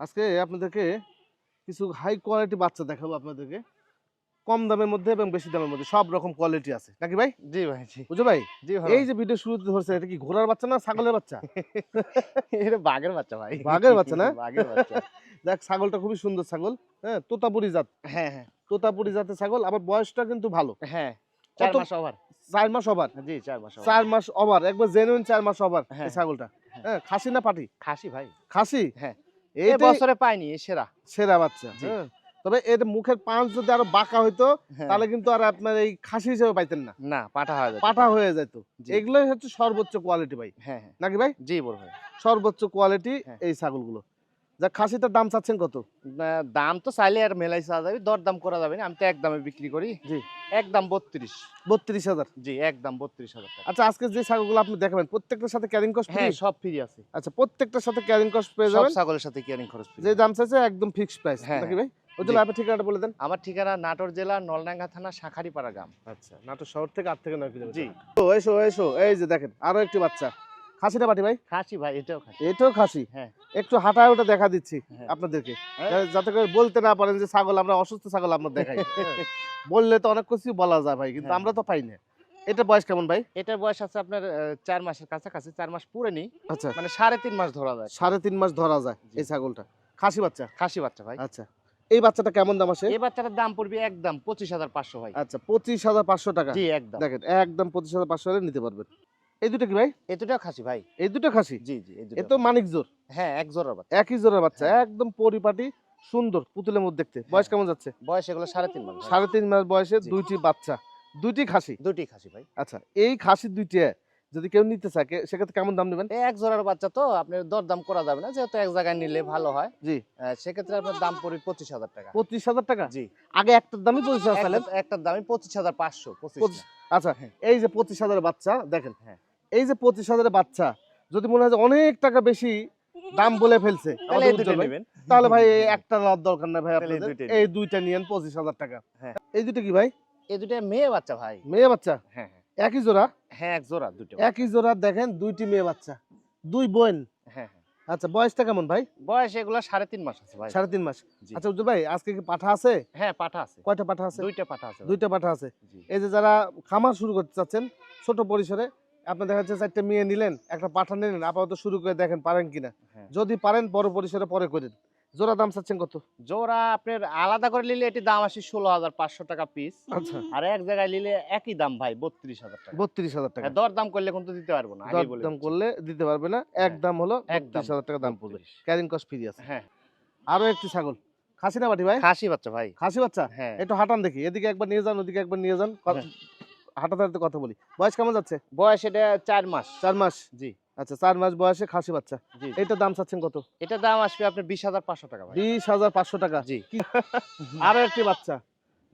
আজকে আপনাদেরকে কিছু হাই কোয়ালিটি বাচ্চা দেখাবো আপনাদেরকে। কম দামের মধ্যে এবং বেশি দামের মধ্যে সব রকম কোয়ালিটি আছে। নাকি ভাই? জি ভাই জি। বুঝো ভাই? জি এই যে ভিডিও শুরুতে ধরছে এটা কি ঘোড়ার বাচ্চা না ছাগলের বাচ্চা? এটা বাঘের বাচ্চা ভাই। বাঘের বাচ্চা না? বাঘের বাচ্চা। দেখ ছাগলটা খুবই সুন্দর ছাগল। হ্যাঁ তোতাপুরি জাত। হ্যাঁ হ্যাঁ। তোতাপুরি জাতের ছাগল আবার বয়সটা কিন্তু ভালো। হ্যাঁ চার মাস ওভার চার মাস ওভার জি চার মাস চার মাস ওভার একবার জেনুইন চার মাস ওভার এই হ্যাঁ। ছাগলটা। হ্যাঁ। হ্যাঁ খাসি না পাটি? খাসি ভাই। খাসি? হ্যাঁ। এই বছরে পাইনি সেরা। সেরা বাচ্চা হ্যাঁ। তবে এর মুখের পাঁচ যদি আরও বাঁকা হইতো হ্যাঁ। তাহলে কিন্তু আর আপনার এই খাসি হিসেবে পাইতেন না। না পাঠা হয়ে যায় পাঠা হয়ে যেত। এগুলোই হচ্ছে সর্বোচ্চ কোয়ালিটি ভাই। হ্যাঁ হ্যাঁ। নাকি ভাই? জি বড় ভাই। সর্বোচ্চ কোয়ালিটি। এই ছাগলগুলো। যা খাসিটার দাম চাচ্ছেন কত? দাম তো চাইলে আর মেলাই চাওয়া যাবে দর দাম করা যাবে না আমি তো এক দামে বিক্রি করি। জি। একদম বত্রিশ। বত্রিশ হাজার? জি একদম বত্রিশ হাজার আচ্ছা আজকে যে ছাগলগুলো আপনি দেখাবেন প্রত্যেকটার সাথে ক্যারিং কস্ট হ্যাঁ সব ফ্রি আছে। আচ্ছা প্রত্যেকটার সাথে ক্যারিং কস্ট পেয়ে যাবেন? ছাগলের সাথে কেয়ারিং খরচ যে দাম চাইছে একদম ফিক্সড প্রাইস হ্যাঁ, ভাই? ওই জন্য আপনার ঠিকানাটা বলে দেন। আমার ঠিকানা নাটোর জেলা নলডাঙ্গা থানা শাখারিপাড়া গ্রাম। আচ্ছা নাটোর শহর থেকে আট থেকে নয় কিলোমিটার। জি। তো এসো এসো এই যে দেখেন আরও একটি বাচ্চা। খাসিটা পাটি ভাই? খাসি ভাই এটাও খাসি। এটাও খাসি? হ্যাঁ। একটু হাঁটায় ওটা দেখা দিচ্ছি হ্যাঁ। আপনাদেরকে। হ্যাঁ। যাতে করে বলতে না পারেন যে ছাগল আমরা অসুস্থ ছাগল আমরা দেখাই। হ্যাঁ। বললে তো অনেক কিছু বলা যায় ভাই কিন্তু। আমরা তো পাই না। এটা বয়স কেমন ভাই? এটার বয়স আছে আপনার চার মাসের কাছাকাছি চার মাস পুরে নি আচ্ছা। মানে সাড়ে তিন মাস ধরা যায়। সাড়ে তিন মাস ধরা যায় এই ছাগলটা। খাসি বাচ্চা? খাসি বাচ্চা ভাই। আচ্ছা। এই বাচ্চাটা কেমন দাম আসে? এই বাচ্চাটার দাম পড়বে একদম পঁচিশ হাজার পাঁচশো ভাই। আচ্ছা পঁচিশ হাজার পাঁচশো টাকা। জি একদম। দেখেন একদম পঁচিশ হাজার পাঁচশো হলে নিতে পারবেন। এই দুটো কি ভাই? এ দুটাও খাসি ভাই। এই দুটো খাসি? জি জি এই তো মানিক জোর। হ্যাঁ এক জোড়ার বাচ্চা। একই জোড়ার বাচ্চা হ্যাঁ। একদম পরিপাটি সুন্দর পুতুলের মধ্যে দেখতে। বয়স কেমন যাচ্ছে? বয়স এগুলো সাড়ে তিন মাস। সাড়ে তিন মাস বয়সে দুইটি বাচ্চা। দুইটি খাসি? দুটি খাসি ভাই। আচ্ছা এই খাসি দুইটি যদি কেউ নিতে চায় সেক্ষেত্রে কেমন দাম নেবেন? এক জোড়ার বাচ্চা তো আপনার দরদাম করা যাবে না যেহেতু এক জায়গায় নিলে ভালো হয়। জি। সেক্ষেত্রে আপনার দাম পড়বে পঁচিশ হাজার টাকা। পঁচিশ হাজার টাকা? জি। আগে একটার দামই পঁচিশ হাজার একটা- একটার দামই পঁচিশ হাজার পঁচিশ- আচ্ছা হ্যাঁ। এই যে পঁচিশ হাজার বাচ্চা দেখেন। হ্যাঁ। এই যে পঁচিশ হাজারের বাচ্চা যদি মনে হয় অনেক টাকা বেশি দাম বলে ফেলছে তাহলে ভাই, নেবেন। তাহলে ভাই এই একটা নেওয়ার দরকার নাই ভাই এই আপনাদের। দুইটাই এই দুইটা নিয়েন পঁচিশ হাজার টাকা। হ্যাঁ। এই দুটো কি ভাই? এই দুটো মেয়ে বাচ্চা ভাই। মেয়ে বাচ্চা? হ্যাঁ হ্যাঁ। একই জোড়া? হ্যাঁ এক জোড়া দুটো একই জোড়া দেখেন দুইটি মেয়ে বাচ্চা দুই বোন। হ্যাঁ হ্যাঁ। আচ্ছা বয়সটা কেমন ভাই? বয়স এগুলো সাড়ে তিন মাস আছে ভাই। সাড়ে তিন মাস। আচ্ছা উজ্জ্বল ভাই আজকে কি পাঠা আছে? হ্যাঁ পাঠা আছে। কয়টা পাঠা আছে? দুইটা পাঠা আছে দুইটা পাঠা আছে। এই যে যারা খামার শুরু করতে চাচ্ছেন ছোট পরিসরে আপনি দেখা যাচ্ছে চারটে মেয়ে নিলেন একটা পাঠা নিলেন আপাতত শুরু করে দেখেন পারেন কিনা। হ্যাঁ। যদি পারেন বড় পরিসরে পরে করেন জোড়া দাম চাচ্ছেন কত? জোড়া আপনার আলাদা করে নিলে এটি দাম আসে ষোলো হাজার পাঁচশো টাকা পিস আচ্ছা। আর এক জায়গায় নিলে একই দাম ভাই বত্রিশ হাজার টাকা। বত্রিশ হাজার টাকা। হ্যাঁ, দর দাম করলে কিন্তু দিতে পারব না বলে দাম করলে দিতে পারবে না এক হ্যাঁ, দাম হলো একদম বত্রিশ হাজার টাকা দাম পড়বে। ক্যারিং কস্ট ফ্রি আছে। হ্যাঁ। আরও একটি ছাগল। খাসি না বাটি ভাই? খাসি বাচ্চা ভাই। খাসি বাচ্চা? হ্যাঁ। একটু হাঁটান দেখি। এদিকে একবার নিয়ে যান ওদিকে একবার নিয়ে যান। হাঁটাতে কথা বলি। বয়স কেমন যাচ্ছে? বয়স এটা চার মাস। চার মাস? জি। আচ্ছা চার মাস বয়সে খাসি বাচ্চা। জি। এটা দাম চাচ্ছেন কত? এটা দাম আসবে আপনার বিশ হাজার পাঁচশো টাকা বিশ হাজার পাঁচশো টাকা। জি। আরও একটি বাচ্চা।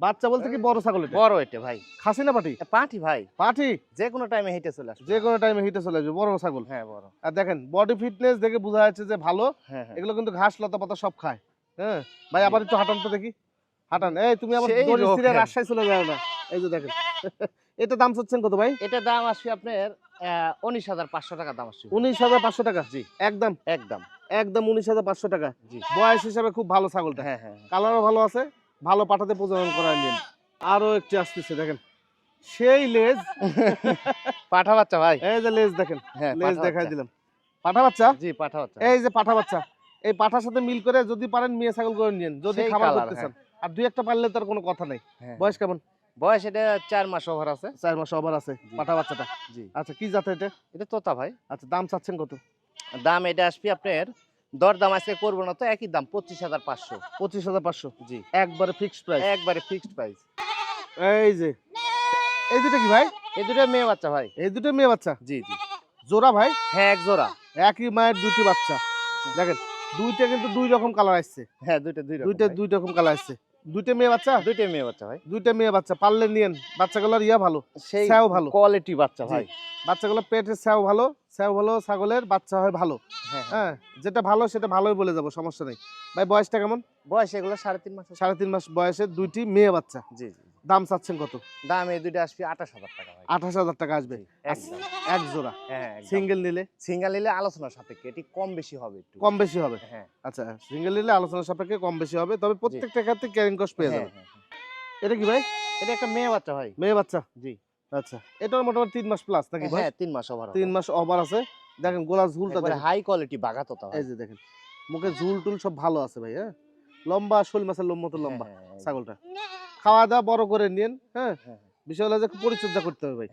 বাচ্চা বলতে কি বড় ছাগল বড় এটা ভাই। খাসি না পাটি? পাঠি ভাই। পাটি? যে কোনো টাইমে হেঁটে চলে আসবে। যে কোনো টাইমে হিটে চলে আসবে। বড় ছাগল। হ্যাঁ বড়। আর দেখেন বডি ফিটনেস দেখে বোঝা যাচ্ছে যে ভালো। হ্যাঁ হ্যাঁ। এগুলো কিন্তু ঘাস লতা পাতা সব খায়। হ্যাঁ? ভাই আবার একটু হাঁটান তো দেখি। হাঁটান। এই তুমি আবার। রাজশাহী চলে যাও না। এই যে দেখেন এটা দাম চাচ্ছেন কত ভাই? এটা দাম আসবে আপনার উনিশ হাজার পাঁচশো টাকা দাম আসবে। উনিশ হাজার পাঁচশো টাকা? জি। একদম? একদম। একদম উনিশ হাজার পাঁচশো টাকা। জি। বয়স হিসাবে খুব ভালো ছাগলটা। হ্যাঁ হ্যাঁ হ্যাঁ। কালারও ভালো আছে ভালো পাঠাতে প্রজনন করায় নিন। আরও একটি আসতেছে দেখেন। সেই লেজ। পাঠা বাচ্চা ভাই। এই যে লেজ দেখেন হ্যাঁ লেজ দেখাই দিলাম। পাঠা বাচ্চা? জি পাঠা বাচ্চা। এই যে পাঠা বাচ্চা। এই পাঠার সাথে মিল করে যদি পারেন মেয়ে ছাগল করে নিন যদি খাবার করতে চান। আর দুই একটা পারলে তার কোনো কথা নেই। হ্যাঁ। বয়স কেমন? বয়স এটা চার মাস ওভার আছে। চার মাস ওভার আছে। পাঠা বাচ্চাটা? জি। আচ্ছা কি জাতের এটা? এটা তোতা ভাই। আচ্ছা দাম চাচ্ছেন কত? দাম এটা আসবে আপনার দর দাম আজকে করব না তো একই দাম পঁচিশ হাজার পাঁচশো। পঁচিশ হাজার পাঁচশো? জি। একবারে ফিক্সড প্রাইস একবারে ফিক্সড প্রাইস এই যে এই দুটো কি ভাই? এই দুটো মেয়ে বাচ্চা ভাই। এই দুটো মেয়ে বাচ্চা? জি জি। জোড়া ভাই? হ্যাঁ এক জোড়া। একই মায়ের দুটি বাচ্চা। দেখেন দুইটা কিন্তু দুই রকম কালার আসছে। হ্যাঁ দুইটা দুই দুইটা দুই রকম কালার আসছে। দুইটা মেয়ে বাচ্চা? দুইটা মেয়ে বাচ্চা ভাই। দুইটা মেয়ে বাচ্চা পারলে নিয়েন। বাচ্চাগুলোর ইয়া ভালো সেই স্যাও ভালো। কোয়ালিটি বাচ্চা। ভাই। বাচ্চাগুলো পেটের স্যাও ভালো স্যাও ভালো ছাগলের বাচ্চা হয় ভালো। হ্যাঁ হ্যাঁ। হ্যাঁ যেটা ভালো সেটা ভালোই বলে যাব সমস্যা নেই। ভাই বয়সটা কেমন? বয়স এগুলো সাড়ে তিন মাস। সাড়ে তিন মাস বয়সে দুইটি মেয়ে বাচ্চা। জি জি। দাম চাচ্ছেন কত? দাম এই দুইটা আসবে আঠাশ হাজার টাকা আঠাশ হাজার টাকা আসবে? এক জোড়া। হ্যাঁ সিঙ্গেল নিলে? সিঙ্গেল নিলে আলোচনার সাপেক্ষে এটি কম বেশি হবে একটু। কম বেশি হবে? হ্যাঁ। আচ্ছা সিঙ্গেল নিলে আলোচনা সাপেক্ষে কম বেশি হবে তবে প্রত্যেকটা ক্ষেত্রে ক্যারিং কস্ট পেয়ে হ্যাঁ, যাবে। হ্যাঁ, হ্যাঁ। এটা কি ভাই? এটা একটা মেয়ে বাচ্চা ভাই। মেয়ে বাচ্চা? জি। আচ্ছা এটার মোটামুটি তিন মাস প্লাস নাকি ভাই? হ্যাঁ তিন মাস ওভার তিন মাস ওভার আছে। দেখেন গোলা ঝুলটা দেখেন। হাই কোয়ালিটি বাগাতো তা এই যে দেখেন মুখে ঝুল টুল সব ভালো আছে ভাই হ্যাঁ? লম্বা শোল মাছের লোম মতো লম্বা ছাগলটা। খাওয়া দাওয়া বড় করে নিন হ্যাঁ? বিষয় হলো যে পরিচর্যা করতে হবে ভাই।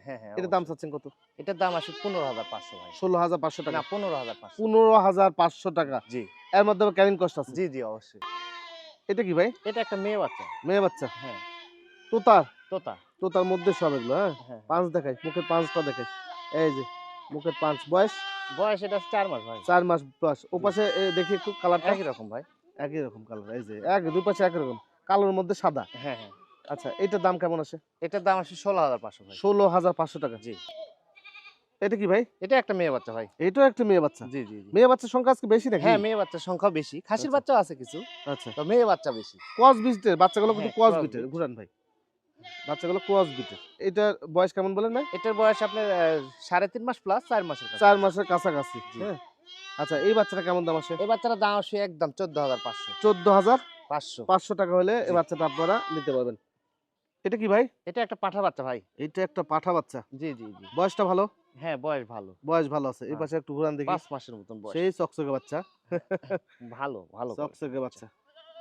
দাম চাচ্ছেন কত? এটার দাম আসবে পনেরো হাজার পাঁচশো ভাই। ষোলো হাজার পাঁচশো টাকা। পনেরো হাজার পনেরো হাজার পাঁচশো টাকা। জি। এর মধ্যে ক্যারিং কস্ট আছে। জি জি অবশ্যই। এটা কি ভাই? এটা একটা মেয়ে বাচ্চা। মেয়ে বাচ্চা? তোতার তোতা? তোতার মধ্যে সব এগুলো হ্যাঁ? হ্যাঁ। পাঁচ দেখাই মুখের পাঁচটা দেখাই। এই যে মুখের পাঁচ বয়স? বয়স এটা চার মাস ভাই। চার মাস বয়স। ও পাশে দেখি একটু কালারটা একই রকম ভাই। একই রকম কালার এই যে এক দুই পাশে একই রকম। কালোর মধ্যে সাদা। হ্যাঁ হ্যাঁ। আচ্ছা এটার দাম কেমন আছে? এটার দাম আছে ষোলো হাজার পাঁচশো ভাই। ষোলো হাজার পাঁচশো টাকা? জি। এটা কি ভাই? এটা একটা মেয়ে বাচ্চা ভাই। এটাও একটা মেয়ে বাচ্চা? জি জি মেয়ে বাচ্চার সংখ্যা আজকে বেশি নাকি? হ্যাঁ মেয়ে বাচ্চার সংখ্যা বেশি। খাসির বাচ্চা আছে কিছু আচ্ছা। তো মেয়ে বাচ্চা বেশি। ক্রস বিটের বাচ্চাগুলো কিন্তু হ্যাঁ, cross বিটের। ঘুরান ভাই। বাচ্চাগুলো ক্রস বিটের। এটার বয়স কেমন বলেন ভাই? এটার বয়স আপনার সাড়ে তিন মাস প্লাস চার মাসের কাছে চার মাসের কাছাকাছি। হ্যাঁ। আচ্ছা এই বাচ্চাটা কেমন দাম আসে এই বাচ্চাটার দাম আসবে একদম চোদ্দ হাজার পাঁচশো। চোদ্দ হাজার পাঁচশো। পাঁচশো টাকা হলে এই বাচ্চাটা আপনারা নিতে পারবেন। এটা কি ভাই? এটা একটা পাঠা বাচ্চা ভাই। এটা একটা পাঠা বাচ্চা। জি জি জি। বয়সটা ভালো? হ্যাঁ বয়স ভালো। বয়স ভালো আছে। এই হ্যাঁ। পাশে একটু ঘুরান দেখি। পাঁচ মাসের মতন বয়স। সেই চকচকে বাচ্চা। ভালো ভালো। চকচকে বাচ্চা।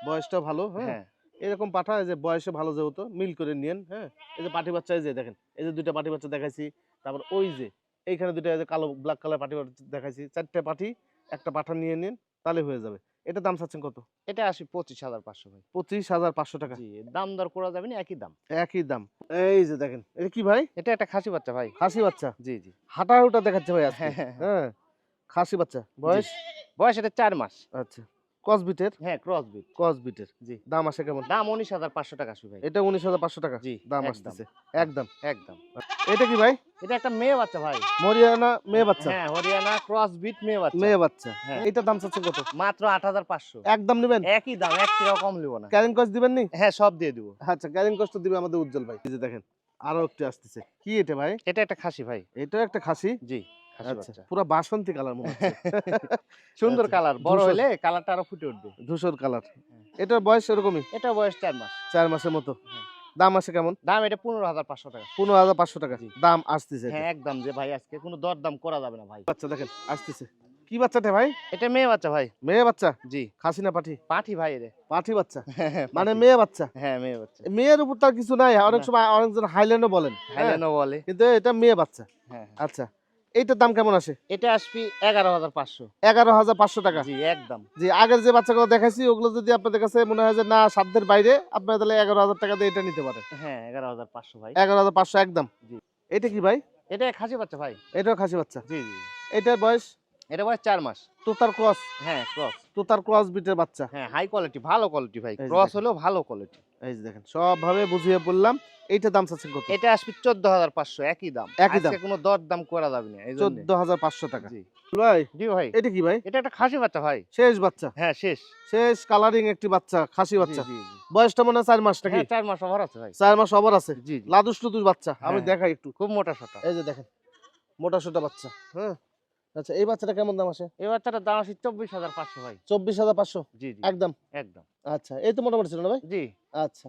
বয়সটা ভালো হ্যাঁ? হ্যাঁ। এরকম পাঠা এই যে বয়সে ভালো যেহেতু মিল করে নিয়েন হ্যাঁ? এই যে পাটি বাচ্চা এই যে দেখেন এই যে দুইটা পাটি বাচ্চা দেখাইছি। তারপর ওই যে এইখানে দুইটা এই যে কালো ব্ল্যাক কালার পাটি বাচ্চা দেখাইছি। চারটে পাটি একটা পাঠা নিয়ে নিন তাহলে হয়ে যাবে। এটা দাম চাচ্ছেন কত? এটা আসি পঁচিশ হাজার পাঁচশো ভাই। পঁচিশ হাজার পাঁচশো টাকা। জি দাম দর করা যাবে না একই দাম। একই দাম। এই যে দেখেন এটা কি ভাই? এটা একটা খাসি বাচ্চা ভাই। খাসি বাচ্চা? জি জি। হাঁটা হুটা দেখাচ্ছে ভাই হ্যাঁ, হ্যাঁ, হ্যাঁ। খাসি বাচ্চা। বয়স? বয়স এটা চার মাস। আচ্ছা। কসবিটের হ্যাঁ ক্রস বিট কসবিটের জি। দাম আসে কেমন? দাম উনিশ হাজার পাঁচশো টাকা আসবে ভাই। এটা উনিশ হাজার পাঁচশো টাকা? জি দাম একদম, আসতেছে। একদম? একদম। এটা কি ভাই? এটা একটা মেয়ে বাচ্চা ভাই। মরিয়ানা মেয়ে বাচ্চা? হ্যাঁ হরিয়ানা ক্রস বিট মেয়ে বাচ্চা। মেয়ে বাচ্চা। হ্যাঁ। এটার দাম চাচ্ছে কত? মাত্র আট হাজার পাঁচশো। একদম নেবেন? একই দাম এক কম লিব না। ক্যারিং কস্ট দিবেন নি হ্যাঁ সব দিয়ে দিব। আচ্ছা ক্যারিং কস্ট দিবে আমাদের উজ্জ্বল ভাই। এই যে দেখেন আরও একটু আসতেছে। কি এটা ভাই? এটা একটা খাসি ভাই। এটা একটা খাসি? জি। পুরো বাসন্তী কালার মনে সুন্দর আচ্ছা, কালার বড় হলে কালারটা আরও ফুটে উঠবে। ধূসর কালার। হ্যাঁ। এটার বয়স এরকমই? এটা বয়স চার মাস। চার মাসের মতো। হ্যাঁ। দাম আছে কেমন? দাম এটা পনেরো হাজার পাঁচশো টাকা। পনেরো হাজার পাঁচশো টাকা। দাম আসতেছে হ্যাঁ একদম যে ভাই আজকে কোনো দর দাম করা যাবে না ভাই। বাচ্চা দেখেন আসতেছে। কি বাচ্চাটা ভাই? এটা মেয়ে বাচ্চা ভাই। মেয়ে বাচ্চা? জি। খাসি না পাঠি? পাঠি ভাই রে। পাঠি বাচ্চা? মানে মেয়ে বাচ্চা? হ্যাঁ মেয়ে বাচ্চা। মেয়ের উপর তার কিছু নাই। অনেক। সময় অনেকজন হাইল্যান্ডও বলেন। হাইলেনো বলে। কিন্তু এটা মেয়ে বাচ্চা। হ্যাঁ। আচ্ছা। এইটার দাম কেমন আছে? এটা আসবি এগারো হাজার পাঁচশো। এগারো হাজার পাঁচশো টাকা। জি একদম। যে আগের যে বাচ্চাগুলো দেখাইছি ওগুলো যদি আপনাদের কাছে মনে হয় যে না সাধ্যের বাইরে আপনারা তাহলে এগারো হাজার টাকা দিয়ে এটা নিতে পারেন। হ্যাঁ এগারো হাজার পাঁচশো ভাই। এগারো হাজার পাঁচশো একদম। জি। এটা কি ভাই? এটা খাসি বাচ্চা ভাই। এটাও খাসি বাচ্চা? জি জি। এটার বয়স? এটা বয়স চার মাস। তো তার ক্রস? হ্যাঁ ক্রস। তোতার ক্রস বিটের বাচ্চা। হ্যাঁ হাই কোয়ালিটি ভালো কোয়ালিটি ভাই। ক্রস হলেও ভালো কোয়ালিটি এই যে দেখেন সব ভাবে বুঝিয়ে বললাম এইটার দাম চাচ্ছেন কত? এটা আসবে চোদ্দ হাজার পাঁচশো একই দাম। একই দাম। কোনো দর দাম করা যাবে না চোদ্দ হাজার পাঁচশো টাকা। ভাই জি ভাই। এটা কি ভাই? এটা একটা খাসি বাচ্চা ভাই। শেষ বাচ্চা। হ্যাঁ শেষ। শেষ কালারিং একটি বাচ্চা খাসি বাচ্চা। বয়সটা মনে হয় চার মাস নাকি? হ্যাঁ চার মাস ওভার আছে ভাই। চার মাস আছে। জি। লাদুস টুদুস বাচ্চা আমি হ্যাঁ। দেখাই একটু। খুব মোটা সোটা। এই যে দেখেন মোটা সোটা বাচ্চা। হ্যাঁ। আচ্ছা এই বাচ্চাটা কেমন দাম আসে? এই বাচ্চাটার দাম আছে চব্বিশ হাজার পাঁচশো ভাই। চব্বিশ হাজার পাঁচশো? জি জি। একদম? একদম। আচ্ছা এই তো মোটামুটি ছিল না ভাই? জি। আচ্ছা।